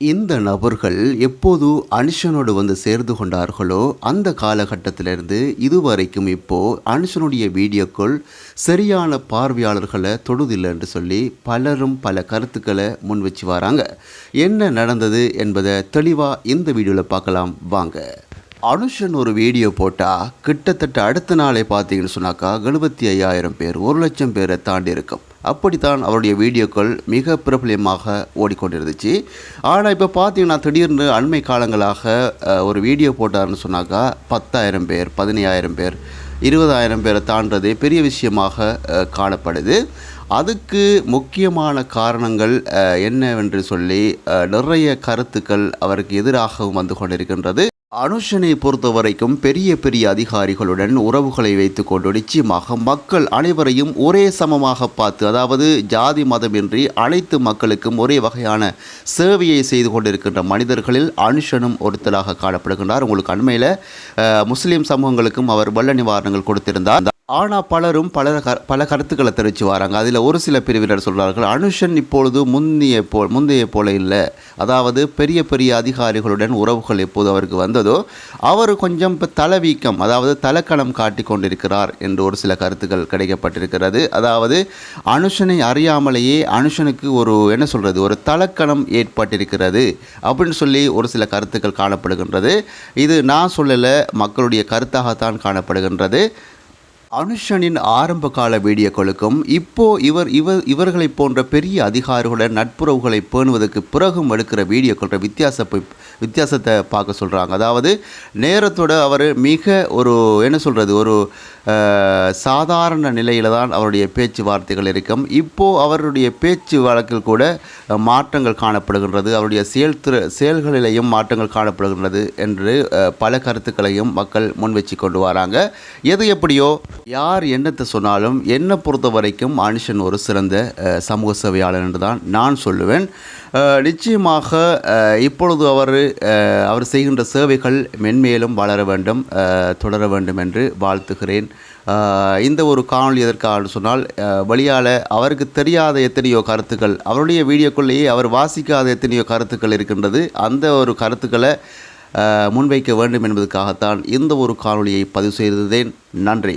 இந்த நபர்கள் எப்போது அனுஷனோடு வந்து சேர்ந்து கொண்டார்களோ அந்த காலகட்டத்திலிருந்து இதுவரைக்கும் இப்போ அனுஷனுடைய வீடியோக்கள் சரியான பார்வையாளர்களை தொடுதில்லை என்று சொல்லி பலரும் பல கருத்துக்களை முன் வச்சு வராங்க என்ன நடந்தது என்பதை தெளிவாக இந்த வீடியோவில் பார்க்கலாம். வாங்க. அனுஷன் ஒரு வீடியோ போட்டால் கிட்டத்தட்ட அடுத்த நாளே பார்த்தீங்கன்னு சொன்னாக்கா எழுபத்தி ஐயாயிரம் பேர் ஒரு லட்சம் பேரை தாண்டி இருக்கும். அப்படித்தான் அவருடைய வீடியோக்கள் மிக பிரபலியமாக ஓடிக்கொண்டிருந்துச்சு. ஆனால் இப்போ பார்த்தீங்கன்னா திடீர்னு அண்மை காலங்களாக ஒரு வீடியோ போட்டார்னு சொன்னாக்கா பத்தாயிரம் பேர் பதினையாயிரம் பேர் இருபதாயிரம் பேரை தாண்டதே பெரிய விஷயமாக காணப்படுது. அதுக்கு முக்கியமான காரணங்கள் என்னவென்று சொல்லி நிறைய கருத்துக்கள் அவருக்கு எதிராகவும் வந்து கொண்டிருக்கின்றது. அனுஷனை பொறுத்த வரைக்கும் பெரிய பெரிய அதிகாரிகளுடன் உறவுகளை வைத்துக்கொண்டு நிச்சயமாக மக்கள் அனைவரையும் ஒரே சமமாக பார்த்து அதாவது ஜாதி மதமின்றி அனைத்து மக்களுக்கும் ஒரே வகையான சேவையை செய்து கொண்டிருக்கின்ற மனிதர்களில் அனுஷனும் ஒருத்தராக காணப்படுகின்றார். உங்களுக்கு அண்மையில் முஸ்லீம் சமூகங்களுக்கும் அவர் வெள்ள நிவாரணங்கள் கொடுத்திருந்தார். ஆனால் பலரும் பல க பல கருத்துக்களை தெரிவித்து வராங்க. அதில் ஒரு சில பிரிவினர் சொல்கிறார்கள் அனுஷன் இப்பொழுது முந்தைய போ முந்தைய போல இல்லை. அதாவது பெரிய பெரிய அதிகாரிகளுடன் உறவுகள் எப்போது அவருக்கு வந்ததோ அவர் கொஞ்சம் இப்போ தலைவீக்கம் அதாவது தலக்கணம் காட்டி கொண்டிருக்கிறார் என்று ஒரு சில கருத்துக்கள் கிடைக்கப்பட்டிருக்கிறது. அதாவது அனுஷனை அறியாமலேயே அனுஷனுக்கு ஒரு என்ன சொல்கிறது ஒரு தலக்கணம் ஏற்பட்டிருக்கிறது அப்படின்னு சொல்லி ஒரு சில கருத்துக்கள் காணப்படுகின்றது. இது நான் சொல்லலை மக்களுடைய கருத்தாகத்தான் காணப்படுகின்றது. அனுஷனின் ஆரம்ப கால வீடியோக்களுக்கும் இப்போ இவர் இவர் இவர்களை போன்ற பெரிய அதிகாரிகளுடன் நட்புறவுகளை பேணுவதற்கு பிறகும் எடுக்கிற வீடியோக்கள வித்தியாச வித்தியாசத்தை பார்க்க சொல்கிறாங்க அதாவது நேரத்தோட அவர் மிக ஒரு என்ன சொல்கிறது ஒரு சாதாரண நிலையில் தான் அவருடைய பேச்சுவார்த்தைகள் இருக்கும். இப்போது அவருடைய பேச்சு வழக்கில் கூட மாற்றங்கள் காணப்படுகின்றது. அவருடைய செயல் செயல்களிலேயும் மாற்றங்கள் காணப்படுகின்றது என்று பல கருத்துக்களையும் மக்கள் முன் வச்சு கொண்டு வராங்க. எது எப்படியோ யார் என்னத்தை சொன்னாலும் என்னை பொறுத்த வரைக்கும் அனுஷன் ஒரு சிறந்த சமூக சேவையாளர் என்று தான் நான் சொல்லுவேன். நிச்சயமாக இப்பொழுது அவர் அவர் செய்கின்ற சேவைகள் மென்மேலும் வளர வேண்டும் தொடர வேண்டும் என்று வாழ்த்துகிறேன். இந்த ஒரு காணொளி எதற்காக சொன்னால் வழியால் வெளியால் அவருக்கு தெரியாத எத்தனையோ கருத்துக்கள் அவருடைய வீடியோக்குள்ளேயே அவர் வாசிக்காத எத்தனையோ கருத்துக்கள் இருக்கின்றது. அந்த ஒரு கருத்துக்களை முன்வைக்க வேண்டும் என்பதற்காகத்தான் இந்த ஒரு காணொளியை பதிவு செய்திருந்தேன். நன்றி.